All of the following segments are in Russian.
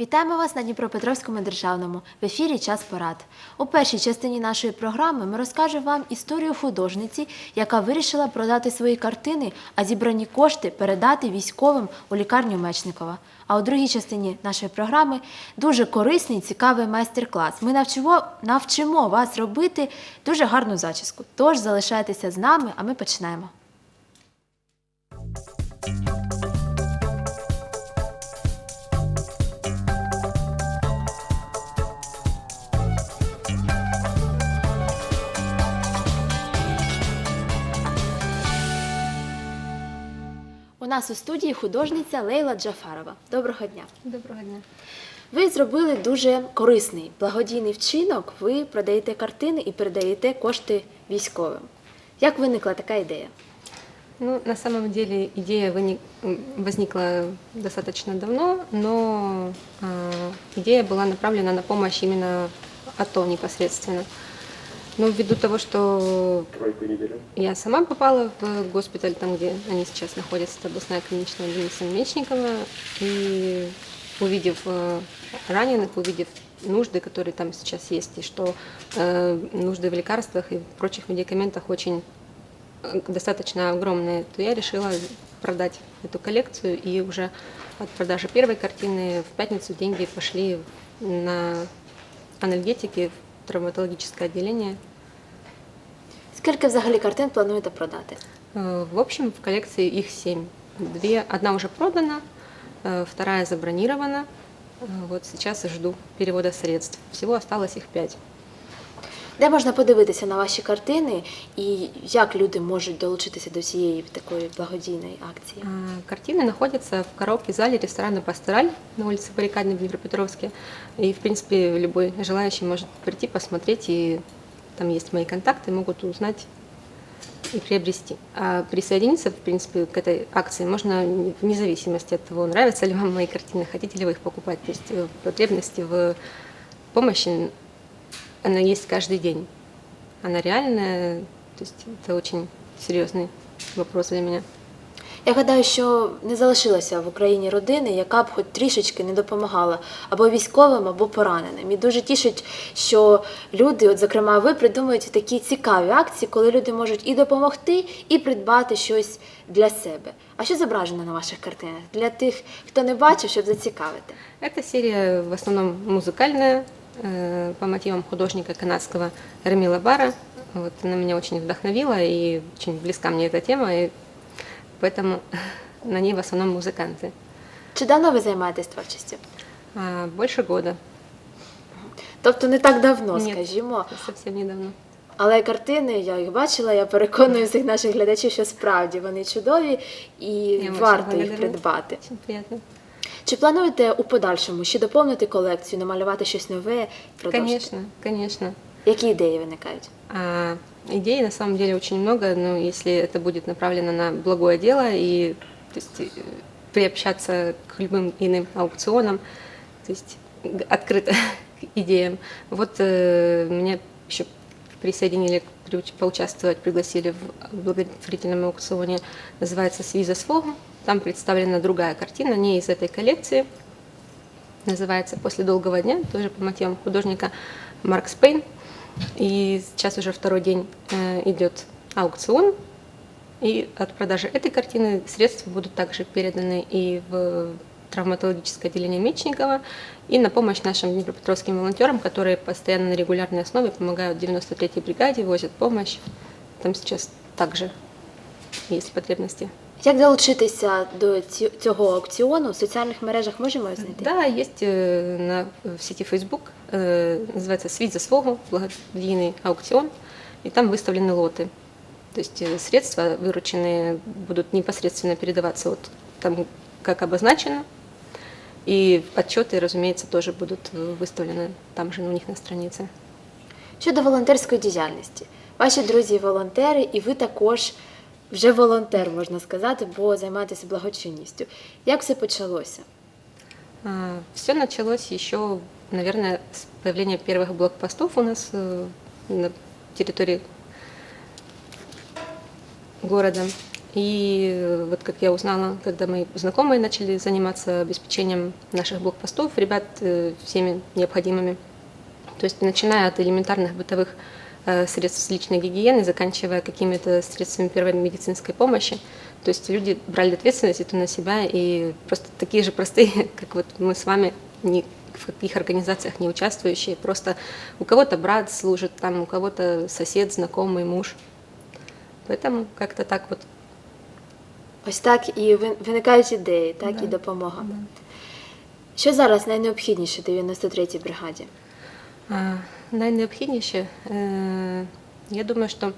Вітаємо вас на Дніпропетровському державному в ефірі Час порад. У першій частині нашої програми ми розкажемо вам історію художниці, яка вирішила продати свої картини, а зібрані кошти передати військовим у лікарню Мечникова. А у другій частині нашої програми дуже корисний, цікавий майстер-клас. Ми навчимо, навчимо вас робити дуже гарну зачіску. Тож залишайтеся з нами, а ми починаємо. нас у студії художниця Лейла Джафарова. Доброго дня. Доброго дня. Ви зробили дуже корисний благодійний вчинок. Ви продаєте картини і передаєте кошти військовим. Як виникла така ідея? Ну, на самом деле идея выни- м, возникла достаточно давно, но э, идея была направлена на помощь именно АТО непосредственно. Но ввиду того, что я сама попала в госпиталь, там, где они сейчас находятся, это областная клиническая больница Мечникова, и увидев э, раненых, увидев нужды, которые там сейчас есть, и что э, нужды в лекарствах и прочих медикаментах очень э, достаточно огромные, то я решила продать эту коллекцию, и уже от продажи первой картины в пятницу деньги пошли на анальгетики в травматологическое отделение Скільки взагалі картин плануєте продати? Э, В общем, в коллекции их семь. Две, одна уже продана, э, вторая забронирована. Э, Вот сейчас жду перевода средств. Всего осталось их пять. Де можна подивитися на ваші картини і як люди можуть долучитися до цієї такої благодійної акції? А, Картины находятся в коробке зале ресторана «Пастораль» на улице Баррикадной в Днепропетровске. И, в принципе, любой желающий может прийти, посмотреть, и там есть мои контакты, могут узнать и приобрести. А присоединиться, в принципе, к этой акции можно вне зависимости от того, нравятся ли вам мои картины, хотите ли вы их покупать. То есть э, потребности в помощи, она есть каждый день. Она реальная, то есть это очень серьезный вопрос для меня. Я гадаю, що не залишилося в Україні родини, яка б хоч трішечки не допомагала або військовим, або пораненим. І дуже тішить, що люди, от зокрема, ви придумуєте такі цікаві акції, коли люди можуть і допомогти, і придбати щось для себе. А що зображено на ваших картинах? Для тих, хто не бачив, щоб зацікавити. Эта серия в основном музыкальная, э, по мотивам художника канадского Рамила Бара. Вот она меня очень вдохновила и очень близка мне эта тема, и поэтому на ней в основном музыканты. Чи давно ви займаєтесь творчістю? А, Больше года, Тобто не так давно, Ні. скажімо. совсем недавно. Але картини, я їх бачила, я переконую всіх наших глядачів, що справді вони чудові і Я вас варто їх благодарю. придбати. Очень приятно. Чи плануєте у подальшому ще доповнити колекцію, намалювати щось нове? продовжити? Конечно, конечно. Які ідеї виникають? А, идей на самом деле очень много, но если это будет направлено на благое дело и то есть, э, приобщаться к любым иным аукционам, то есть открыто к идеям. Вот э, меня еще присоединили, поучаствовать, пригласили в благотворительном аукционе, называется «Свиза Свогу». Там представлена другая картина, не из этой коллекции, называется «После долгого дня», тоже по мотивам художника Марк Спейн. И сейчас уже второй день э, идет аукцион, и от продажи этой картины средства будут также переданы и в травматологическое отделение Мечникова, и на помощь нашим днепропетровским волонтерам, которые постоянно на регулярной основе помогают 93-й бригаде, возят помощь. Там сейчас также есть потребности. Як долучитися до ці- цього аукціону? В соціальних мережах можемо його знайти? Да, есть э, на, в сети Facebook, э, называется «Свит за свогу», благодійный аукцион, и там выставлены лоты. То есть э, средства, вырученные, будут непосредственно передаваться вот там, как обозначено, и отчеты, разумеется, тоже будут э, выставлены там же у них на странице. Щодо волонтерської діяльності, ваші друзі волонтери, і ви також вже волонтер, можна сказати, бо займаєтеся благочинністю. Як все почалося? Все началось еще, наверное, с появления первых блокпостов у нас э, на территории города. И э, вот как я узнала, когда мои знакомые начали заниматься обеспечением наших блокпостов, ребят э, всеми необходимыми, то есть начиная от элементарных бытовых э, средств личной гигиены, заканчивая какими-то средствами первой медицинской помощи. То есть люди брали ответственность это на себя и просто такие же простые, как вот мы с вами, ни в каких организациях не участвующие, просто у кого-то брат служит, там у кого-то сосед, знакомый, муж. Поэтому как-то так вот. Ось так і вин- виникають ідеї, так Да. і допомога. Що зараз найнеобхідніше 93-й бригаді? А, Найнеобхідніше, я думаю, что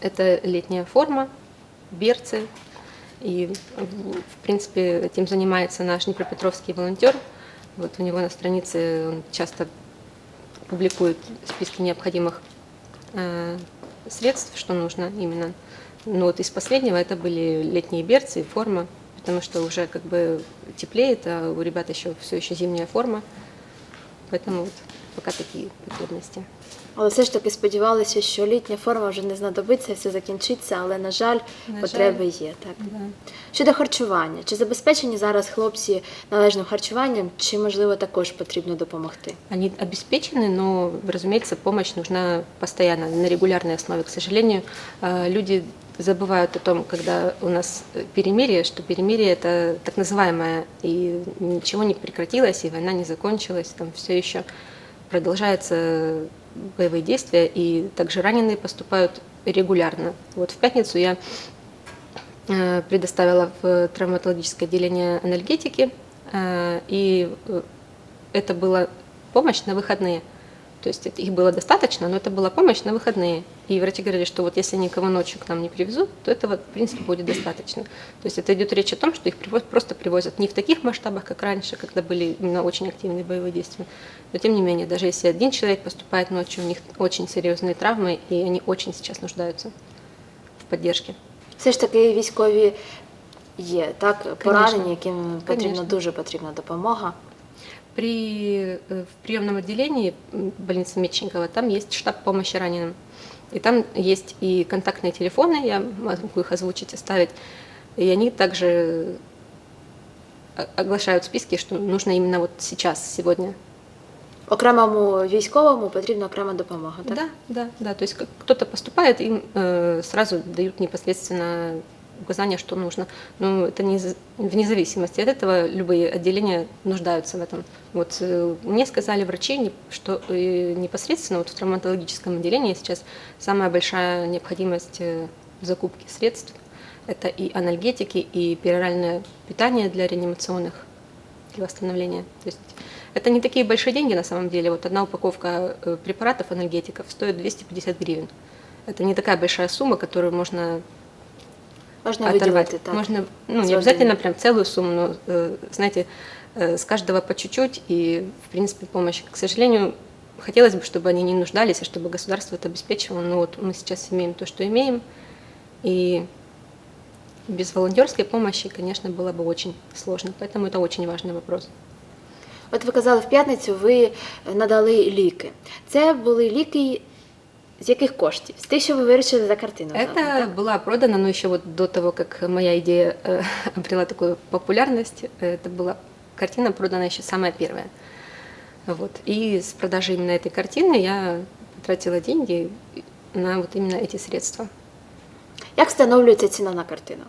это летняя форма, берцы. И, в принципе, этим занимается наш Днепропетровский волонтер. Вот у него на странице он часто публикует списки необходимых э, средств, что нужно именно. Но вот из последнего это были летние берцы и форма, потому что уже как бы теплеет, а у ребят еще все еще зимняя форма. Поэтому вот пока такие потребности. Але все ж таки сподівалися, що літня форма вже не знадобиться, все закінчиться, але на жаль, На потреби жаль. є. Так Да. щодо харчування, чи забезпечені зараз хлопці належним харчуванням, чи можливо також потрібно допомогти? Они обеспечены, но, разумеется, помощь нужна постоянно, на регулярной основе. К сожалению, э, люди забывают о том, когда у нас э, перемирие, что перемирие это так называемое, и ничего не прекратилось, и война не закончилась, там все еще продолжаются боевые действия, и также раненые поступают регулярно. Вот в пятницу я э, предоставила в травматологическое отделение анальгетики, э, и э, это была помощь на выходные. То есть это- их было достаточно, но это была помощь на выходные. И врачи говорили, что вот если никого ночью к нам не привезут, то этого, в принципе, будет достаточно. То есть это идет речь о том, что их привоз- просто привозят не в таких масштабах, как раньше, когда были именно очень активные боевые действия. Но тем не менее, даже если один человек поступает ночью, у них очень серьезные травмы, и они очень сейчас нуждаются в поддержке. Все ж таки військові є, так, поранені, яким потрібна Конечно. дуже потрібна допомога. При, э, в приемном отделении больницы Мечникова там есть штаб помощи раненым. И там есть и контактные телефоны, я могу их озвучить, оставить. И они также о- оглашают списки, что нужно именно вот сейчас, сегодня. Окремому військовому потрібна окрема допомога. Так? Да, да, да. То есть кто-то поступает, им э, сразу дают непосредственно указания, что нужно. Но это не, вне зависимости от этого любые отделения нуждаются в этом. Вот э, мне сказали врачи, что э, непосредственно вот в травматологическом отделении сейчас самая большая необходимость э, в закупке средств. Это и анальгетики, и пероральное питание для реанимационных для восстановления. То есть это не такие большие деньги на самом деле. Вот одна упаковка препаратов анальгетиков стоит 250 гривен. Это не такая большая сумма, которую можно Можна оторвать. виділити так. Можно, ну, с не обязательно родиной. прям целую сумму, но, э, знаете, э, с каждого по чуть-чуть и, в принципе, помощь. К сожалению, хотелось бы, чтобы они не нуждались, и чтобы государство это обеспечивало. Но вот мы сейчас имеем то, что имеем, и без волонтерской помощи, конечно, было бы очень сложно. Поэтому это очень важный вопрос. От ви казали, в п'ятницю ви надали ліки. Це були ліки з яких коштів? З тих, що ви вирішили за картину. Это дати, так? была продана, но еще вот до того, как моя идея э, обрела такую популярность, э, это была картина продана еще самая первая. Вот. И с продажи именно этой картины я потратила деньги на вот именно эти средства. Як встановлюється ціна на картину?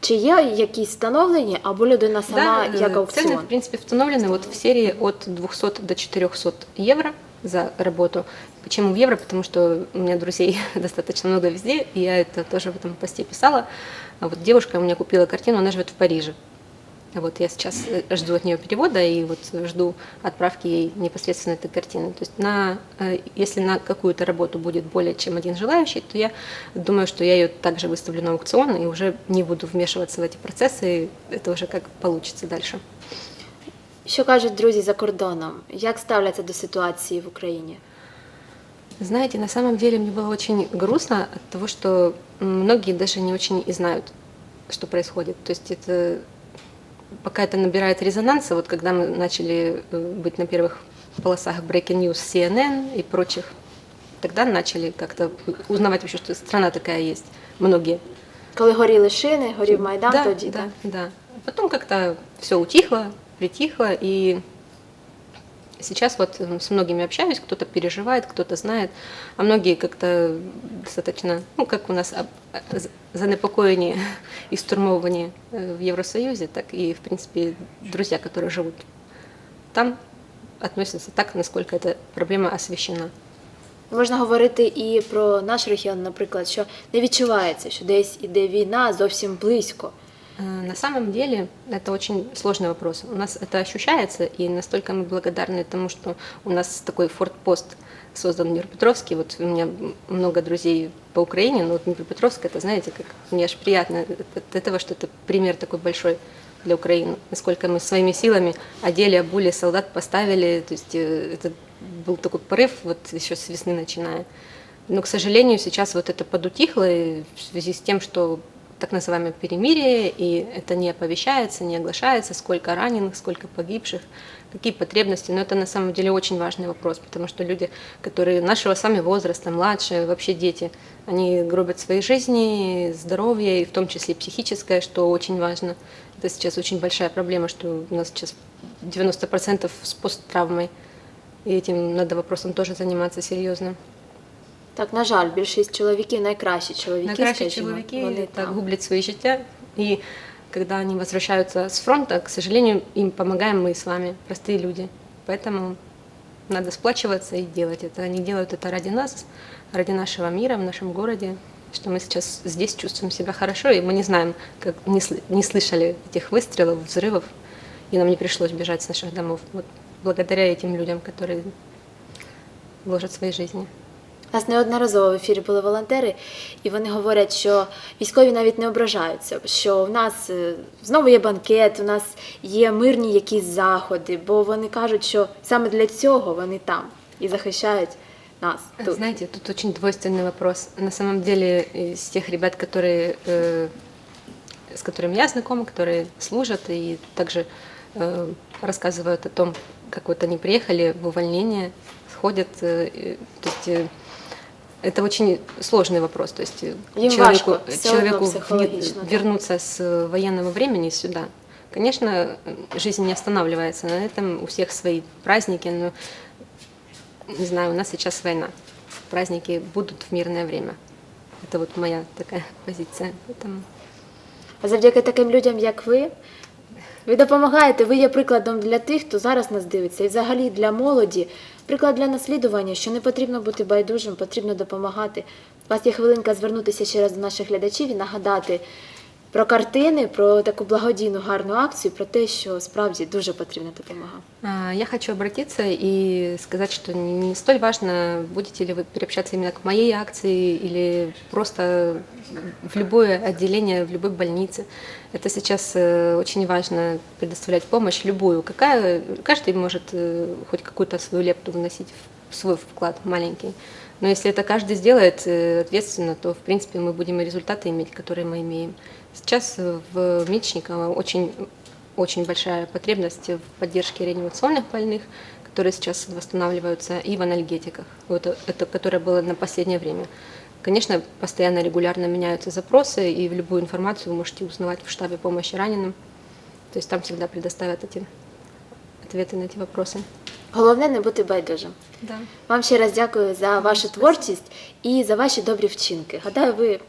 Чи є якісь встановлені, або людина сама Да, як э, аукціон? цены, в принципе, установлены вот в серии от 200 до 400 евро за работу. Почему в евро? Потому что у меня друзей достаточно много везде, и я это тоже в этом посте писала. А вот девушка у меня купила картину, она живет в Париже. Вот я сейчас э, жду от нее перевода и вот жду отправки ей непосредственно этой картины. То есть на, э, если на какую-то работу будет более чем один желающий, то я думаю, что я ее также выставлю на аукцион и уже не буду вмешиваться в эти процессы. Это уже как получится дальше. Що кажуть друзі за кордоном? Як ставляться до ситуації в Україні? Знаете, на самом деле мне было очень грустно от того, что многие даже не очень и знают, что происходит. То есть это пока это набирает резонанса, вот когда мы начали э, быть на первых полосах Breaking News CNN и прочих, тогда начали как-то узнавать вообще, что страна такая есть, многие. Коли горіли шини, горів майдан, да, тоді да, так? да. Потом как-то все утихло, притихло, и сейчас вот м, с многими общаюсь, кто-то переживает, кто-то знает, а многие как-то достаточно, ну, как у нас об- а, з- занепокоение и штурмование э, в Евросоюзе, так и, в принципе, друзья, которые живут там, относятся так, насколько эта проблема освещена. Можна говорити і про наш регіон, наприклад, що не відчувається, що десь іде війна зовсім близько. Э, На самом деле это очень сложный вопрос. У нас это ощущается, и настолько мы благодарны тому, что у нас такой фортпост создан в Днепропетровске. Вот у меня много друзей по Украине, но вот Днепропетровск, это, знаете, как мне аж приятно от этого, что это пример такой большой для Украины. Насколько мы своими силами одели, обули солдат, поставили. То есть э, это был такой порыв вот еще с весны начиная. Но, к сожалению, сейчас вот это подутихло в связи с тем, что так называемое перемирие, и это не оповещается, не оглашается, сколько раненых, сколько погибших, какие потребности. Но это на самом деле очень важный вопрос, потому что люди, которые нашего с вами возраста, младше, вообще дети, они гробят свои жизни, здоровье, и в том числе психическое, что очень важно. Это сейчас очень большая проблема, что у нас сейчас 90% с посттравмой. И этим надо вопросом тоже заниматься серьезно. Так, на жаль, більшість чоловіків найкращі чоловіки, Найкращі скажімо, чоловіки вони так там. гублят свои життя. И когда они возвращаются с фронта, к сожалению, им помогаем мы с вами, простые люди. Поэтому надо сплачиваться и делать это. Они делают это ради нас, ради нашего мира в нашем городе, что мы сейчас здесь чувствуем себя хорошо, и мы не знаем, как не, сл- не слышали этих выстрелов, взрывов, и нам не пришлось бежать с наших домов. Вот благодаря этим людям, которые вложат свои жизни. У нас неодноразово в ефірі були волонтери, і вони говорять, що військові навіть не ображаються, що в нас е, знову є банкет, у нас є мирні якісь заходи, бо вони кажуть, що саме для цього вони там і захищають нас тут. Знаете, тут очень двойственный вопрос. На самом деле, из тех ребят, которые, э, с которыми я знакома, которые служат и также э, рассказывают о том, как вот они приехали в увольнение, сходят, э, и- то есть э, это очень сложный вопрос. То есть э, Им человеку, важко, человеку психологично, да. вернуться с э, военного времени сюда. Конечно, э, жизнь не останавливается на этом, у всех свои праздники, но не знаю, у нас сейчас война. Праздники будут в мирное время. Это вот моя такая позиция. Поэтому А завдяки таким людям, як ви, ви допомагаєте, ви є прикладом для тих, хто зараз нас дивиться, і взагалі для молоді, приклад для наслідування, що не потрібно бути байдужим, потрібно допомагати. У вас є хвилинка звернутися ще раз до наших глядачів і нагадати про картини, про таку благодійну гарну акцію, про те, що справді дуже потрібна допомога. а, я хочу обратиться и сказать, что не не столь важно, будете ли вы приобщаться именно к моей акции или просто в любое отделение, в любой больнице. Это сейчас э, очень важно предоставлять помощь любую. Какая, каждый может э, хоть какую-то свою лепту вносить в свой вклад маленький. Но если это каждый сделает э, ответственно, то, в принципе, мы будем и результаты иметь, которые мы имеем. Сейчас э, в Мечниково очень, очень большая потребность в поддержке реанимационных больных, которые сейчас восстанавливаются, и в анальгетиках, вот э, это, которое было на последнее время. Конечно, постоянно, регулярно меняются запросы, и в любую информацию вы можете узнавать в штабе помощи раненым. То есть там всегда предоставят эти ответы на эти вопросы. Головне не бути байдужим. Да. Вам ще раз дякую за вашу творчість і за ваші добрі вчинки. Гадаю, ви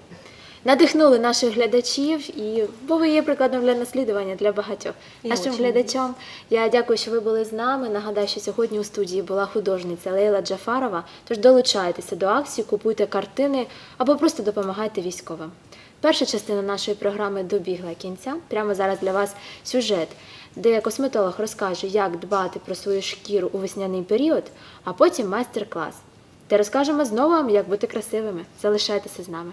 Надихнули наших глядачів, і бо ви є прикладом для наслідування для багатьох. Я Нашим глядачам я дякую, що ви були з нами. Нагадаю, що сьогодні у студії була художниця Лейла Джафарова. Тож долучайтеся до акції, купуйте картини або просто допомагайте військовим. Перша частина нашої програми добігла кінця. Прямо зараз для вас сюжет, де косметолог розкаже, як дбати про свою шкіру у весняний період, а потім майстер-клас, де розкажемо знову вам, як бути красивими. Залишайтеся з нами.